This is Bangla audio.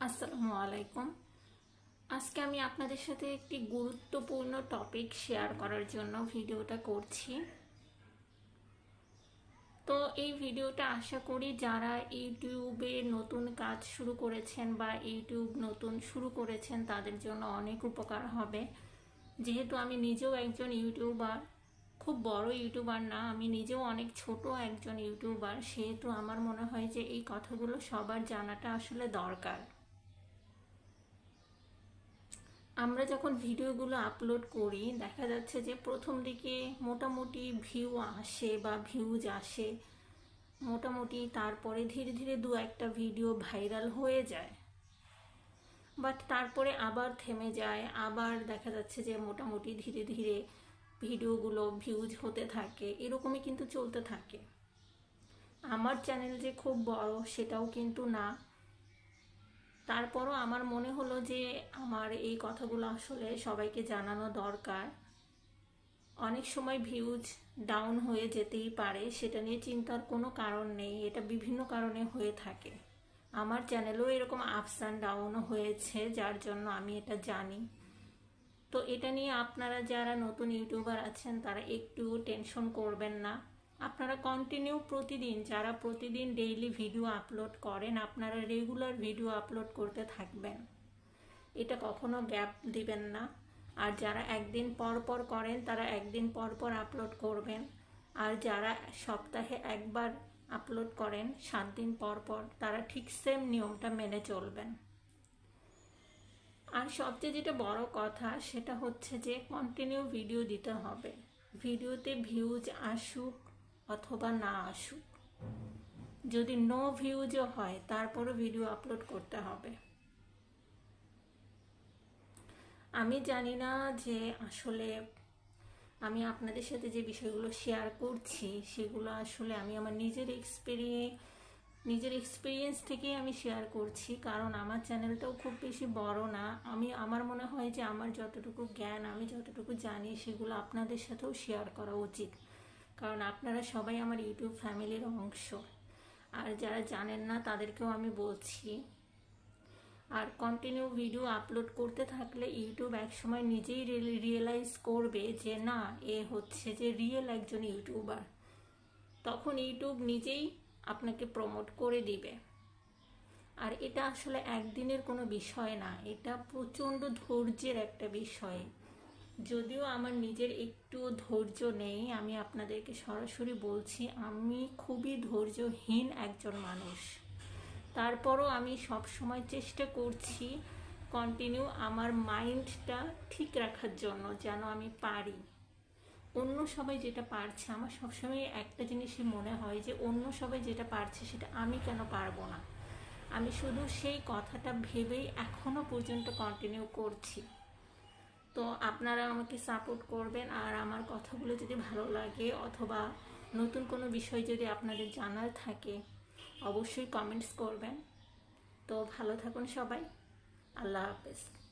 আসসালামু আলাইকুম। আজকে আমি আপনাদের সাথে একটি গুরুত্বপূর্ণ টপিক শেয়ার করার জন্য ভিডিওটা করছি। তো এই ভিডিওটা আশা করি যারা ইউটিউবে নতুন কাজ শুরু করেছেন বা ইউটিউব নতুন শুরু করেছেন, তাদের জন্য অনেক উপকার হবে। যেহেতু আমি নিজেও একজন ইউটিউবার, খুব বড় ইউটিউবার না, আমি নিজেও অনেক ছোট একজন ইউটিউবার, সেহেতু আমার মনে হয় যে এই কথাগুলো সবার জানাটা আসলে দরকার। আমরা যখন ভিডিওগুলো আপলোড করি, দেখা যাচ্ছে যে প্রথম দিকে মোটামুটি ভিউ আসে বা ভিউজ আসে, মোটামুটি তারপরে ধীরে ধীরে দু একটা ভিডিও ভাইরাল হয়ে যায়। বাট তারপরে আবার থেমে যায়, আবার দেখা যাচ্ছে যে মোটামুটি ধীরে ধীরে ভিডিওগুলো ভিউজ হতে থাকে, এরকমই কিন্তু চলতে থাকে। আমার চ্যানেল যে খুব বড়, সেটাও কিন্তু না। তারপরও আমার মনে হলো যে আমার এই কথাগুলো আসলে সবাইকে জানানো দরকার। অনেক সময় ভিউজ ডাউন হয়ে যেতেই পারে, সেটা নিয়ে চিন্তার কোনো কারণ নেই, এটা বিভিন্ন কারণে হয়ে থাকে। আমার চ্যানেলেও এরকম আপস অ্যান্ড ডাউনও হয়েছে, যার জন্য আমি এটা জানি। তো এটা নিয়ে আপনারা যারা নতুন ইউটিউবার আছেন, তারা একটু টেনশন করবেন না। আপনারা কন্টিনিউ প্রতিদিন, যারা প্রতিদিন ডেইলি ভিডিও আপলোড করেন, আপনারা রেগুলার ভিডিও আপলোড করতে থাকবেন। এটা কখনো গ্যাপ দিবেন না। আর যারা একদিন পর পর করেন, তারা একদিন পর পর আপলোড করবেন। আর যারা সপ্তাহে একবার আপলোড করেন, সাত দিন পর পর, তারা ঠিক সেম নিয়মটা মেনে চলবেন। আর সবচেয়ে যেটা বড় কথা, সেটা হচ্ছে যে কন্টিনিউ ভিডিও দিতে হবে। ভিডিওতে ভিউজ আসুক অথবা না আসুক। যদি নো ভিউজও হয়, তারপরও ভিডিও আপলোড করতে হবে। আমি জানি না যে আসলে আমি আপনাদের সাথে যে বিষয়গুলো শেয়ার করছি, সেগুলো আসলে আমি আমার নিজের এক্সপিরিয়েন্স নিজের এক্সপিরিয়েন্স থেকেই আমি শেয়ার করছি। কারণ আমার চ্যানেলটাও খুব বেশি বড় না। আমি, আমার মনে হয় যে আমার যতটুকু জ্ঞান, আমি যতটুকু জানি, সেগুলো আপনাদের সাথেও শেয়ার করা উচিত। কারণ আপনারা সবাই আমার ইউটিউব ফ্যামিলির অংশ। আর যারা জানেন না, তাদেরকেও আমি বলছি। আর কন্টিনিউ ভিডিও আপলোড করতে থাকলে ইউটিউব একসময় নিজেই রিয়েলাইজ করবে যে, না, এ হচ্ছে যে রিয়েল একজন ইউটিউবার। তখন ইউটিউব নিজেই আপনাকে প্রমোট করে দিবে। আর এটা আসলে একদিনের কোনো বিষয় না, এটা প্রচণ্ড ধৈর্যের একটা বিষয়। যদিও আমার নিজের একটু ধৈর্য নেই, আমি আপনাদেরকে সরাসরি বলছি, আমি খুবই ধৈর্যহীন একজন মানুষ। তারপরও আমি সব সময় চেষ্টা করছি কন্টিনিউ আমার মাইন্ডটা ঠিক রাখার জন্য যেন আমি পারি। অন্য সবাই যেটা পারছে, আমার সবসময় একটা জিনিসই মনে হয় যে, অন্য সবাই যেটা পারছে সেটা আমি কেন পারব না? আমি শুধু সেই কথাটা ভেবেই এখনও পর্যন্ত কন্টিনিউ করছি। তো আপনারা আমাকে সাপোর্ট করবেন আর আমার কথাগুলো যদি ভালো লাগে অথবা নতুন কোনো বিষয় যদি আপনাদের জানার থাকে, অবশ্যই কমেন্টস করবেন। তো ভালো থাকুন সবাই। আল্লাহ হাফেজ।